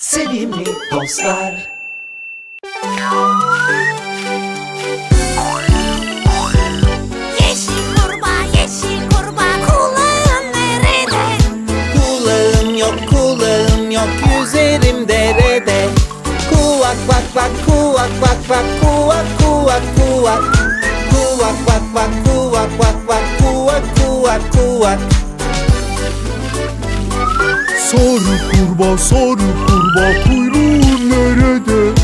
Sevimli dostlar. Yeşil kurbağa, yeşil kurbağa kulağın nerede? Kulağım yok kulağım yok yüzerim derede. Kuvak vak vak kuvak vak vak kuvak kuvak kuvak. Kuvak vak vak kuvak vak vak kuvak kuvak kuvak. Sarı kurbağa sarı kurbağa kuyruğun nerede?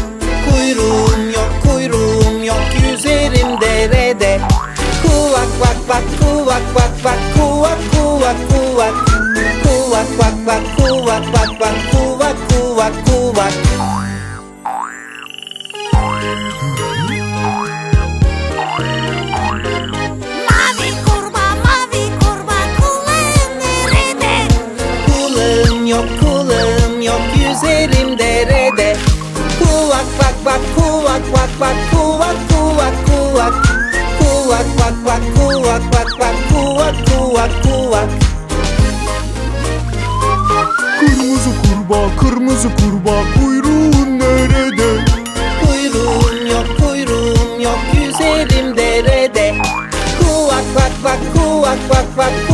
Kuyruğum yok kuyruğum yok yüzerim derede. Kuvak vak vak kuvak vak vak kuvak kuvak kuvak. Kuvak vak vak kuvak vak vak kuvak kuvak kuvak. quack kuak quack quack kuak kuak kuak kuak quack quack kuak quack quack kuak kuak kuak Kırmızı kurbağa kırmızı kurbağa kuyruğun nerede? Kuyruğum yok kuyruğum yok yüzerim derede Kuak quack quack kuak quack quack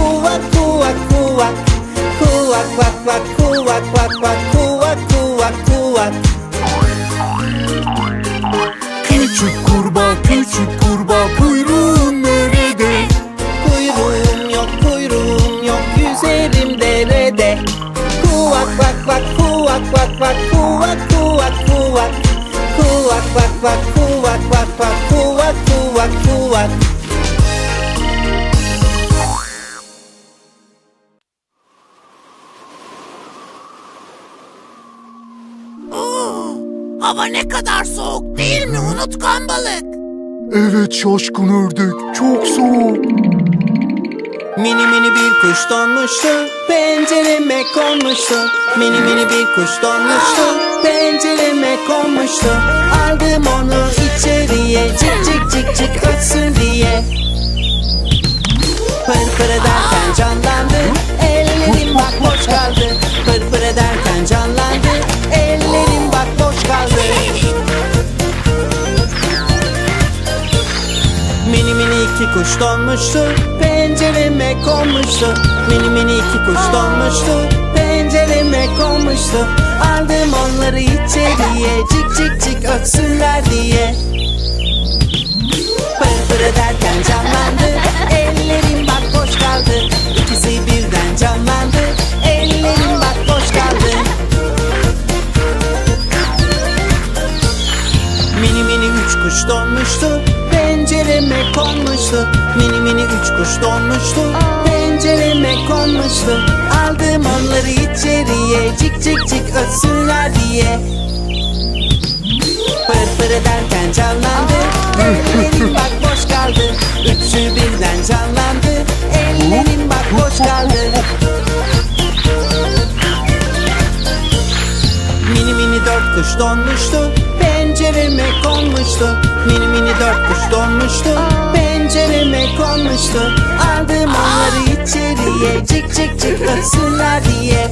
hava ne kadar soğuk değil mi? Unutkan balık? Evet şaşkın ördek. Çok soğuk. Mini mini bir kuş donmuştu Pencereme konmuştu. Mini mini bir kuş donmuştu Pencereme konmuştu. Aldım onu içeriye Cik cik cik cik ötsün diye. Pır pır ederken canlandı kuş donmuştu Pencereme konmuştu. Mini mini iki kuş donmuştu Pencereme konmuştu. Aldım onları içeriye Cik cik cik ötsünler diye kuş donmuştu. Pencereme konmuştu. Aldım onları içeriye Cik cik cik ötsünler diye. Pır pır ederken canlandı. Ellerim bak boş kaldı. Üçü birden canlandı. Ellerim bak boş kaldı. Mini mini dört kuş donmuştu. Pencereme konmuştu. Mini mini dört kuş donmuştu. Pencereme konmuştu. Aldım onları içeriye Cik cik cik ötsünler diye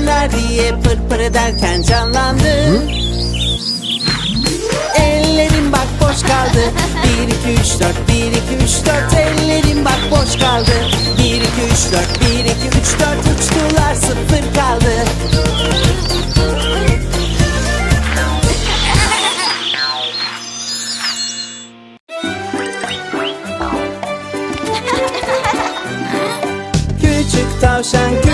pırpırlar diye pırpır derken canlandı. Hı? Ellerim bak boş kaldı. 1 2 3 4 1 2 3 4 ellerim bak boş kaldı. 1 2 3 4 1 2 3 4 uçtular sıfır kaldı. Küçük tavşan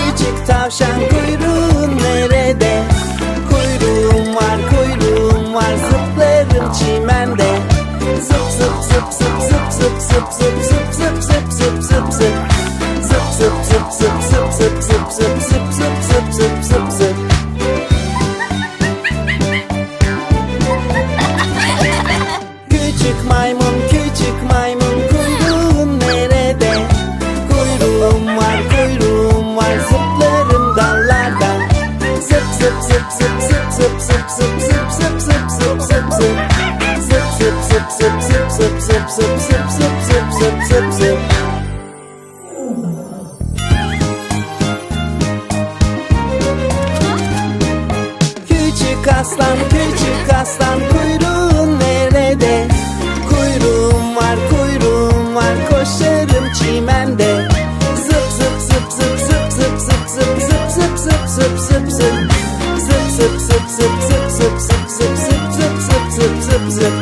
zıp zıp zıp zıp zıp zıp zıp zıp zıp zıp zıp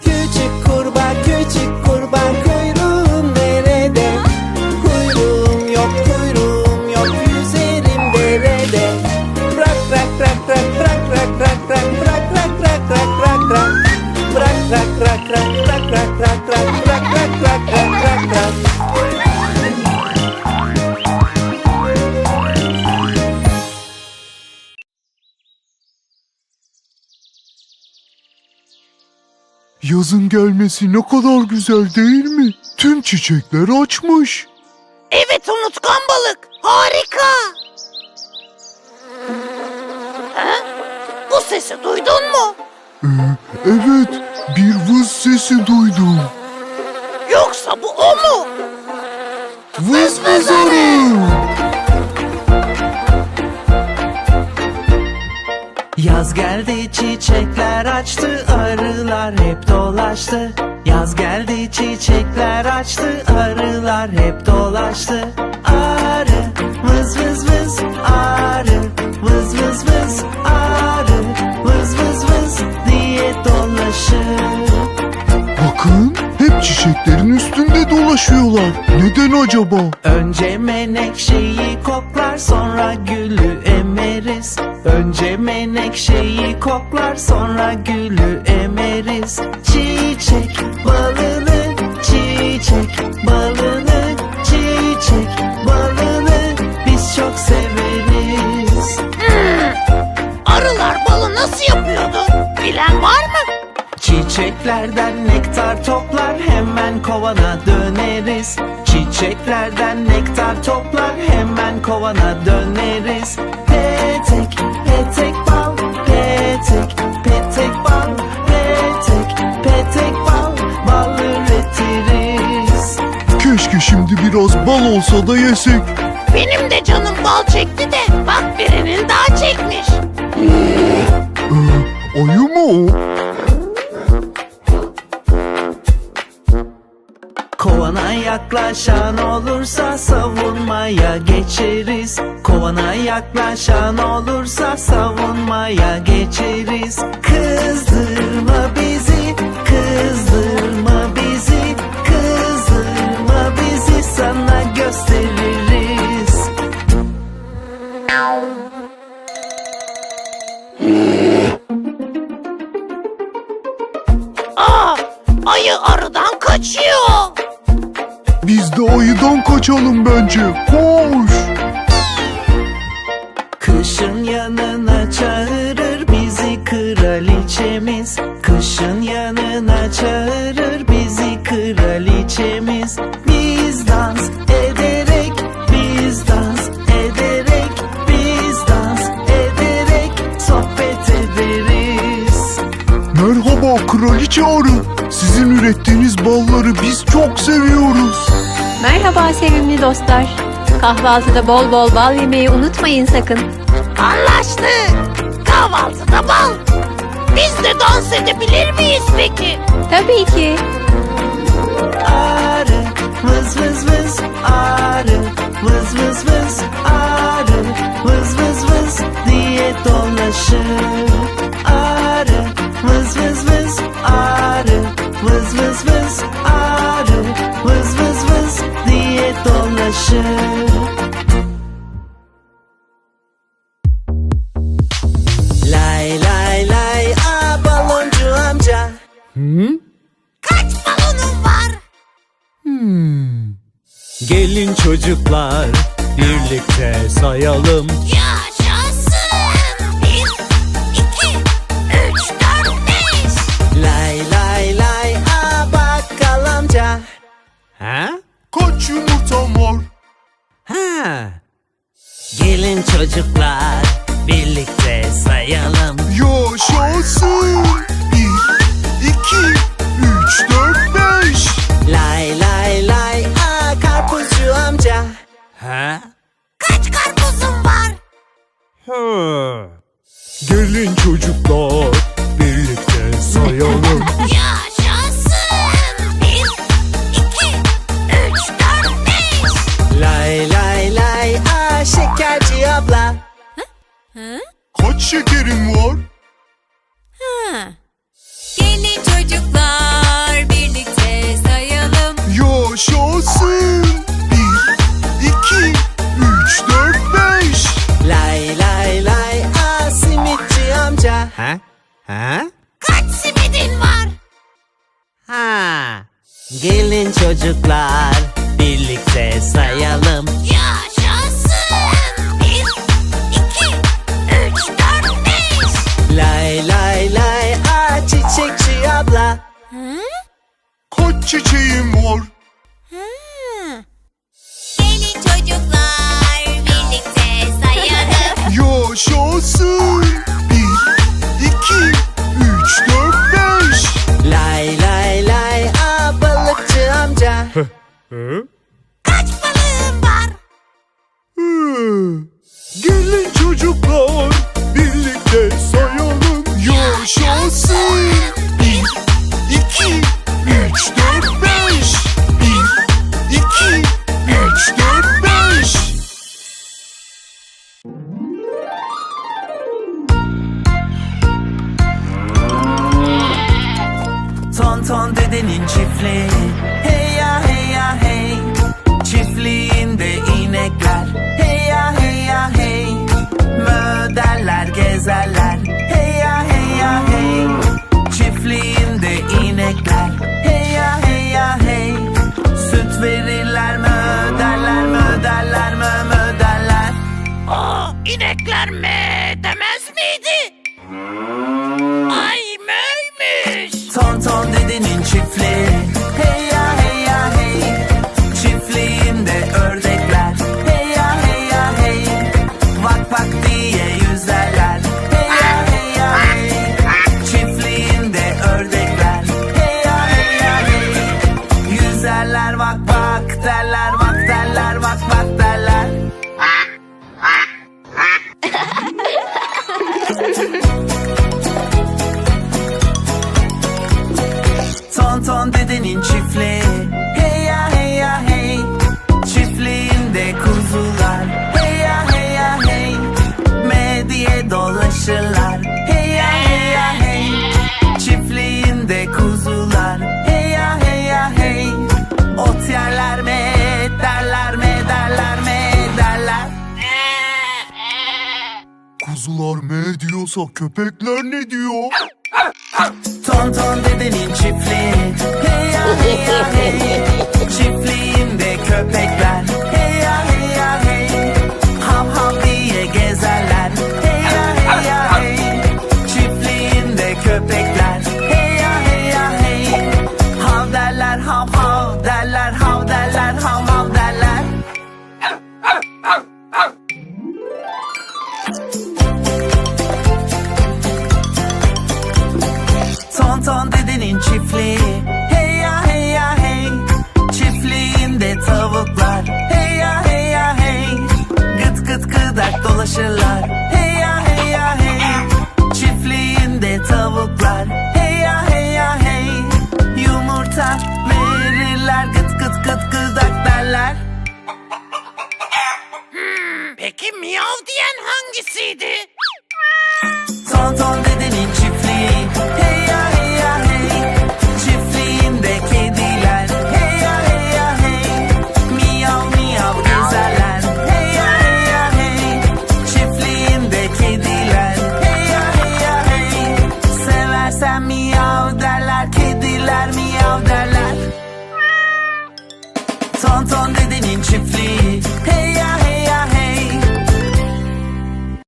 Küçük kurbağa küçük kurbağa kuyruğun nerede? Kuyruğum yok kuyruğum yok yüzerim derede Bırak bırak bırak bırak bırak bırak bırak bırak bırak bırak bırak bırak bırak Bırak bırak bırak bırak bırak bırak bırak bırak bırak bırak bırak bırak bırak Yazın gelmesi ne kadar güzel değil mi? Tüm çiçekler açmış. Evet unutkan balık. Harika. Ha? Bu sesi duydun mu? Ee, evet, bir vız sesi duydum. Yoksa bu o mu? Vız vız arı. Yaz geldi çiçekler açtı arılar hep dolaştı. Yaz geldi çiçekler açtı arılar hep dolaştı. Arı vız vız vız arı. Vız vız vız arı. Vız vız vız diye dolaşır. Bakın, hep çiçeklerin üstünde dolaşıyorlar. Neden acaba? Önce menekşeyi koklar sonra gülü Önce menekşeyi koklar sonra gülü emeriz Çiçek balını, çiçek balını, çiçek balını biz çok severiz Arılar balı nasıl yapıyordu? Bilen var mı? Çiçeklerden nektar toplar hemen kovana döneriz Çiçeklerden nektar toplar hemen kovana döneriz Petek petek bal petek petek bal petek petek bal bal üretiriz Keşke şimdi biraz bal olsa da yesek. Benim de canım bal çekti de bak birinin daha çekmiş. Ee, ayı mı o? Kovana yaklaşan olursa savunmaya geçeriz Kovana yaklaşan olursa savunmaya geçeriz Kızdırma bizi, kızdırma bizi Kızdırma bizi sana gösteririz Aa, ayı arıdan kaçıyor. Biz de ayıdan kaçalım bence. Koş. Kraliçe arı. Sizin ürettiğiniz balları biz çok seviyoruz. Merhaba sevimli dostlar. Kahvaltıda bol bol bal yemeyi unutmayın sakın. Anlaştık. Kahvaltıda bal. Biz de dans edebilir miyiz peki? Tabii ki. Lay lay lay a baloncu amca. Hmm? Kaç balonun var? Hmm. Gelin çocuklar birlikte sayalım. Yaşasın. Bir, iki, üç, dört, beş. Lay lay lay a. Ha? Kaç yumurta var? Gelin çocuklar birlikte sayalım. Yaşasın. Ha? Kaç simidin var? Ha. Gelin çocuklar birlikte sayalım. Yaşasın. Bir, iki, üç, dört, beş. Lay lay lay a çiçekçi abla. Kaç çiçeğim var? diyorsa köpekler ne diyor? Tantan dedenin çift Ton ton dedenin çiftliği. Hey ya hey ya hey. Çiftliğinde tavuklar. Hey ya hey ya hey. Gıt gıt gıdak dolaşırlar.